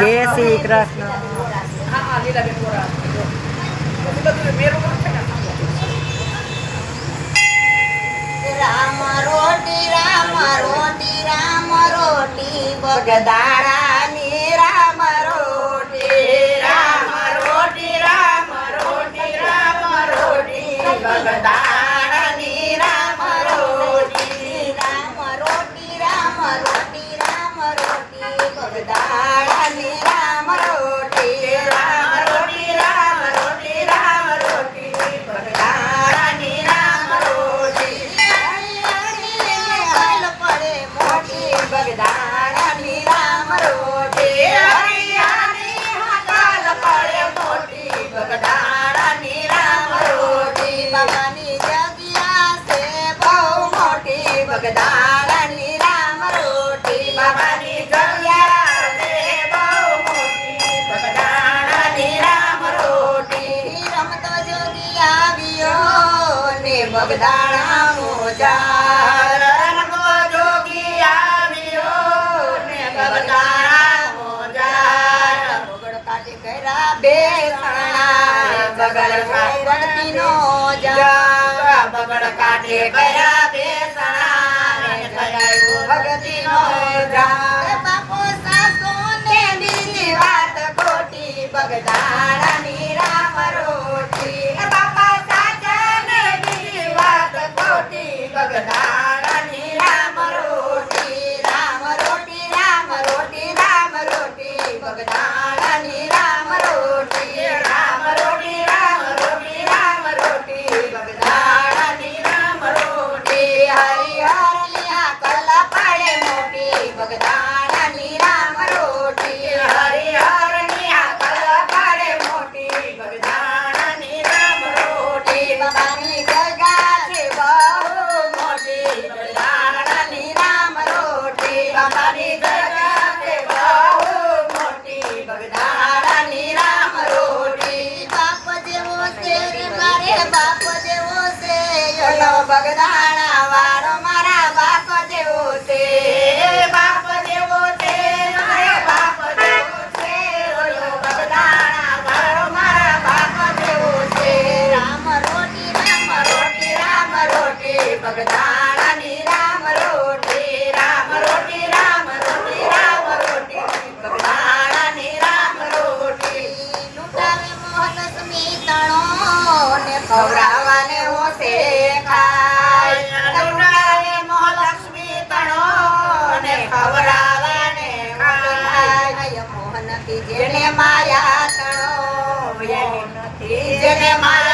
જય શ્રી કૃષ્ણ. રામ રોટી રામ રોટી રામ રોટી બગદાડાની રામ રોટી. રામ રોટી રામ રોટી રામ રોટી બગદાડા જગદાળાની રામ રોટી બાબાની ગળ્યા રે બહુ મોટી. જગદાળાની રામ રોટી રમતો જોગી આવ્યો ને બગદાણા મોજા રણકો જોગી આવ્યો ને બગદાણા મોજા ભગડ કાઢી કર્યા બે સણા બગડ પડતી નો જા બગડ કાઢે કર્યા બે સણા ભગતી નો બાપુ સાસુ ને બીજી વાત ખોટી બગદાડાની રામ રોટી. બાપા સાચા ને બીજી વાત ખોટી બગદાડા Jeremiah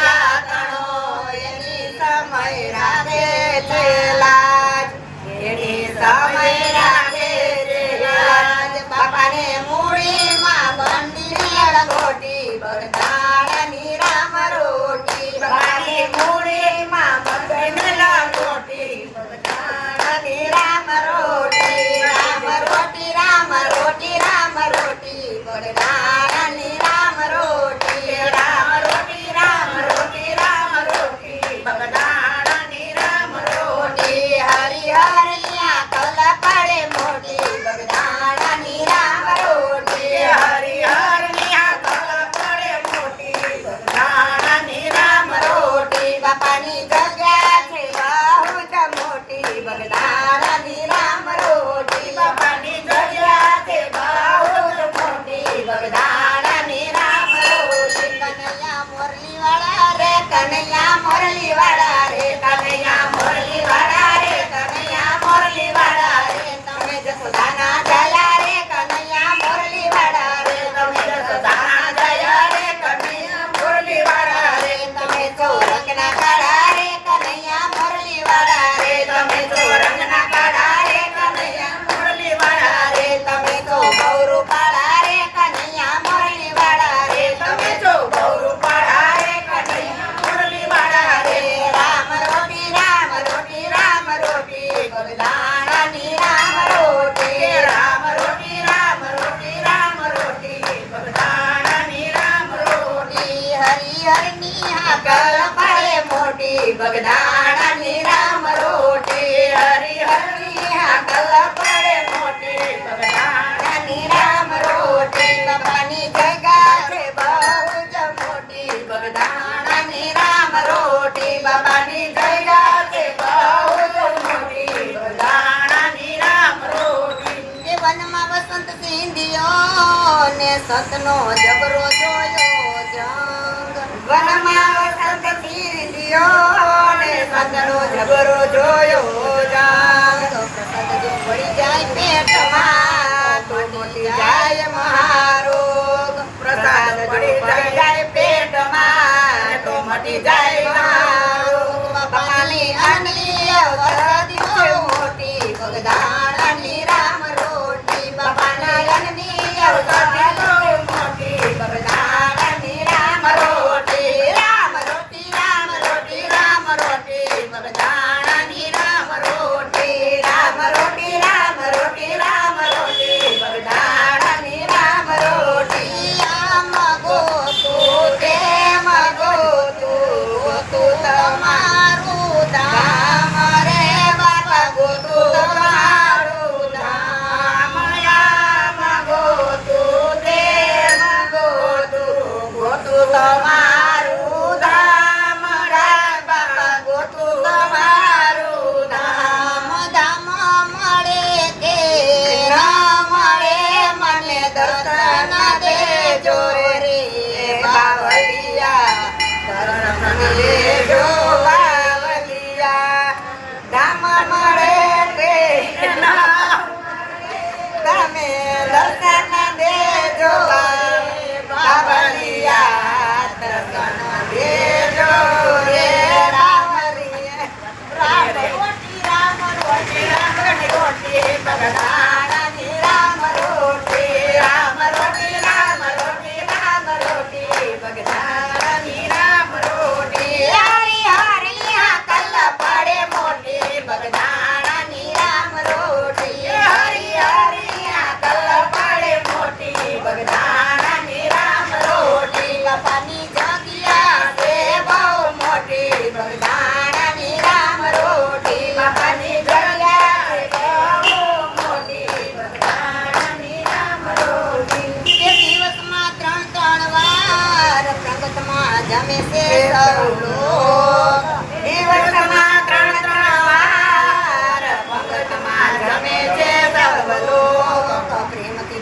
સતનો જબરો જોયો જંગ. વનમાં સંત પીર્યો ને સતનો જબરો જોયો જંગ. પ્રસાદ જો પડી જાય પેટ tomar. જમે છે સૌ લોક દિવસમાં ત્રણ ત્રણ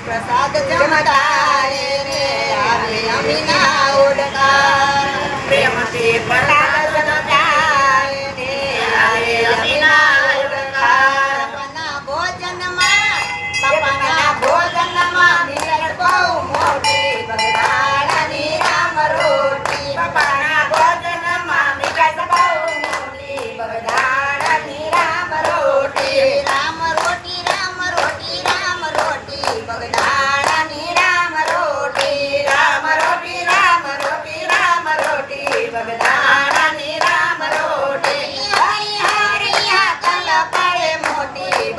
પ્રસાદ જમતા રે. આવે અમીના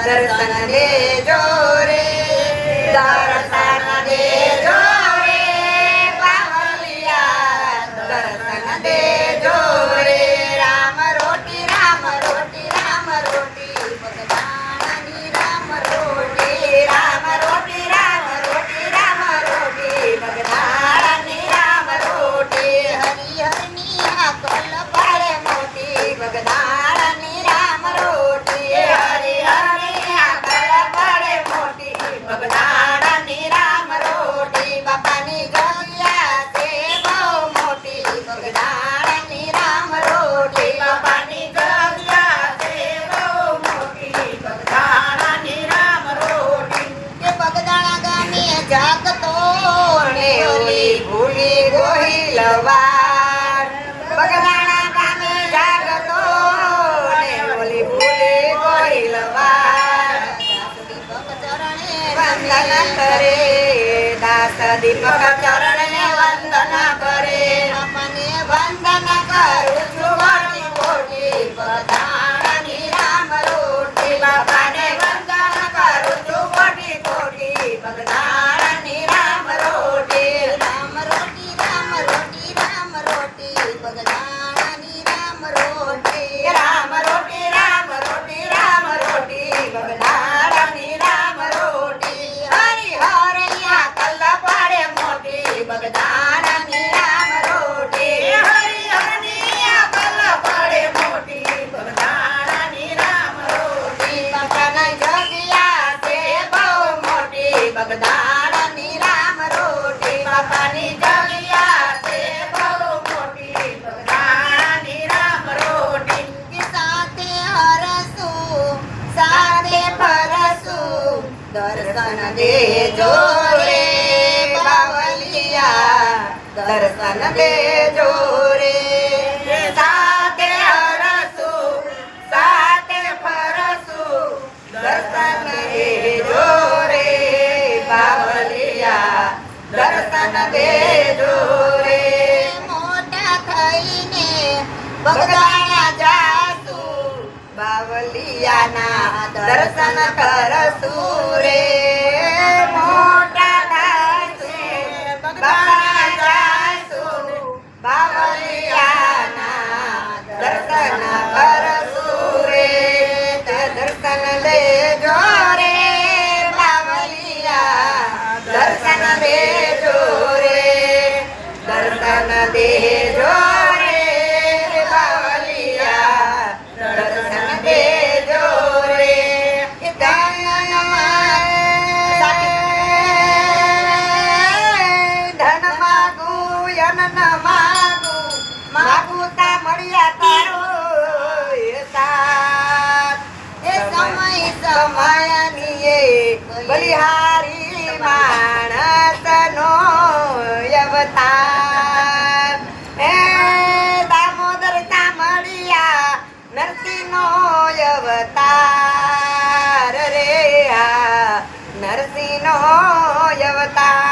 દર્શન દેજો રે દર્શન દેજો રે પાવલિયા દર્શન દેજો વંદન કરે દાસ દીપક ચરણે વંદન કરે. મને વંદન કરું છું વાણી કોટી પ્રધાનની રામ રોટી. બાપાને વંદન કરું છું કોટી કોટી ભગદાનની રામ રોટી રામ રોટી રામ રોટી રામ રોટી ભગદાનની રામ રોટી મોટી. રામ રોટી બાપાના જલિયા છે બહુ મોટી. બગદાણાની રામ રોટી સાથે હરસું સાથે ફરસું. દર્શન દેજો દર્શન દેજો રે સાથે હરસું સાથે ફરસુ દર્શન દેજો રે બાવલિયા દર્શન દેજો રે મોટા થઈને બગદાણા જાસુ બાવલિયાના દર્શન કરસુ રે બાવલિયાના દર્શન કરશું રે દર્શન લેજો રે બાવલિયા દર્શન દેજો રે દર્શન દેજો રે બાવલિયા દર્શન દેજો રે ધન માગું યન ન માગું માગું મળ્યા તારો એ સાથ એ સમય સમયની એ માણસનો અવતાર. હે દામોદર કામડિયા નરસિંહનો અવતાર. રે નરસિંહનો અવતાર.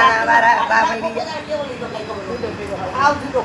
જય. બગદાણા વાળા બાબા આવજો